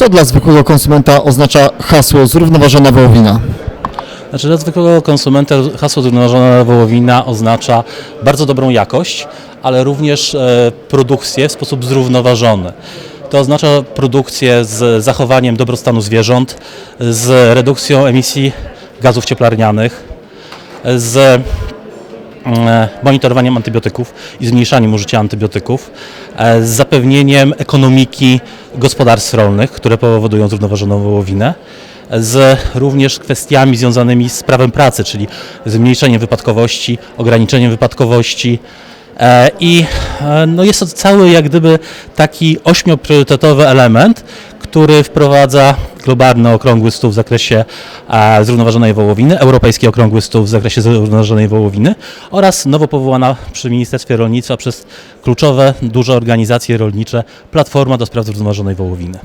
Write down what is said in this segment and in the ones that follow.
Co dla zwykłego konsumenta oznacza hasło zrównoważona wołowina? Znaczy dla zwykłego konsumenta hasło zrównoważona wołowina oznacza bardzo dobrą jakość, ale również e, produkcję w sposób zrównoważony. To oznacza produkcję z zachowaniem dobrostanu zwierząt, z redukcją emisji gazów cieplarnianych, z monitorowaniem antybiotyków i zmniejszaniem użycia antybiotyków, e, z zapewnieniem ekonomiki gospodarstw rolnych, które powodują zrównoważoną wołowinę, z również kwestiami związanymi z prawem pracy, czyli zmniejszeniem wypadkowości, ograniczeniem wypadkowości. E, I e, no jest to cały jak gdyby taki ośmiopriorytetowy element, który wprowadza globalny okrągły stół w zakresie e, zrównoważonej wołowiny, europejski okrągły stół w zakresie zrównoważonej wołowiny oraz nowo powołana przy Ministerstwie Rolnictwa przez kluczowe, duże organizacje rolnicze Platforma do spraw zrównoważonej wołowiny.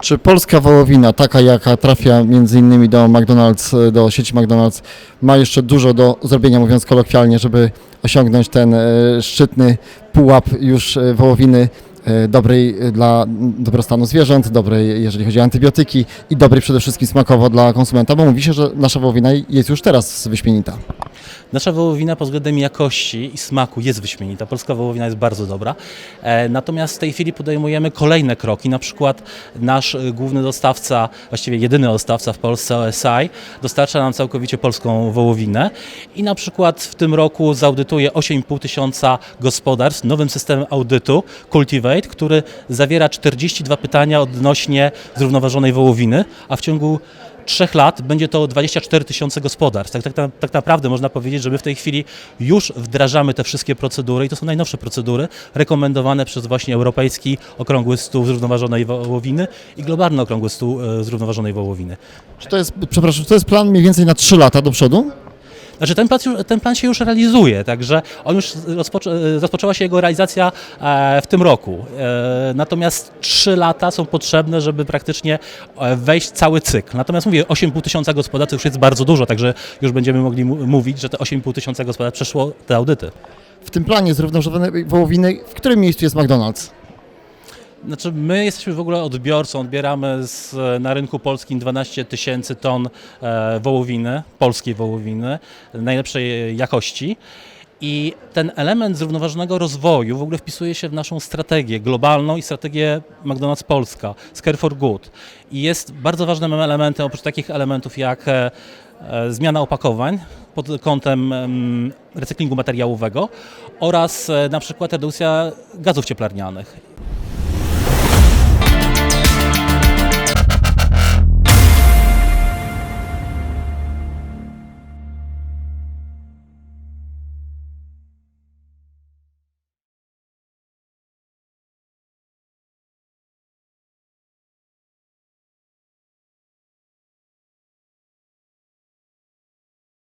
Czy polska wołowina, taka jaka trafia między innymi do McDonald's, do sieci McDonald's, ma jeszcze dużo do zrobienia, mówiąc kolokwialnie, żeby osiągnąć ten e, szczytny pułap już e, wołowiny dobrej e, dla dobrostanu zwierząt, dobrej jeżeli chodzi o antybiotyki i dobrej przede wszystkim smakowo dla konsumenta, bo mówi się, że nasza wołowina jest już teraz wyśmienita. Nasza wołowina pod względem jakości i smaku jest wyśmienita. Polska wołowina jest bardzo dobra. E, Natomiast w tej chwili podejmujemy kolejne kroki. Na przykład nasz e, główny dostawca, właściwie jedyny dostawca w Polsce OSI, dostarcza nam całkowicie polską wołowinę i na przykład w tym roku zaudytuje 8,5 tysiąca gospodarstw nowym systemem audytu Cultivate, który zawiera 42 pytania odnośnie zrównoważonej wołowiny, a w ciągu trzech lat będzie to 24 tysiące gospodarstw. Tak, tak, tak, tak naprawdę można powiedzieć, że my w tej chwili już wdrażamy te wszystkie procedury i to są najnowsze procedury rekomendowane przez właśnie Europejski Okrągły Stół Zrównoważonej Wołowiny i Globalny Okrągły Stół e, Zrównoważonej Wołowiny. Czy to jest, przepraszam, to jest plan mniej więcej na 3 lata do przodu? Znaczy ten plan, ten plan się już realizuje, także on już rozpoczę, rozpoczęła się jego realizacja e, w tym roku. E, Natomiast trzy lata są potrzebne, żeby praktycznie e, wejść cały cykl. Natomiast mówię, 8,5 tysiąca gospodarstw już jest bardzo dużo, także już będziemy mogli mówić, że te 8,5 tysiąca gospodarstw przeszło te audyty. W tym planie zrównoważonej wołowiny, w którym miejscu jest McDonald's? Znaczy my jesteśmy w ogóle odbiorcą, odbieramy z, na rynku polskim 12 tysięcy ton e, wołowiny, polskiej wołowiny, najlepszej jakości. I ten element zrównoważonego rozwoju w ogóle wpisuje się w naszą strategię globalną i strategię McDonald's Polska, Scare for Good. I jest bardzo ważnym elementem, oprócz takich elementów jak e, e, zmiana opakowań pod kątem em, recyklingu materiałowego oraz na przykład redukcja gazów cieplarnianych.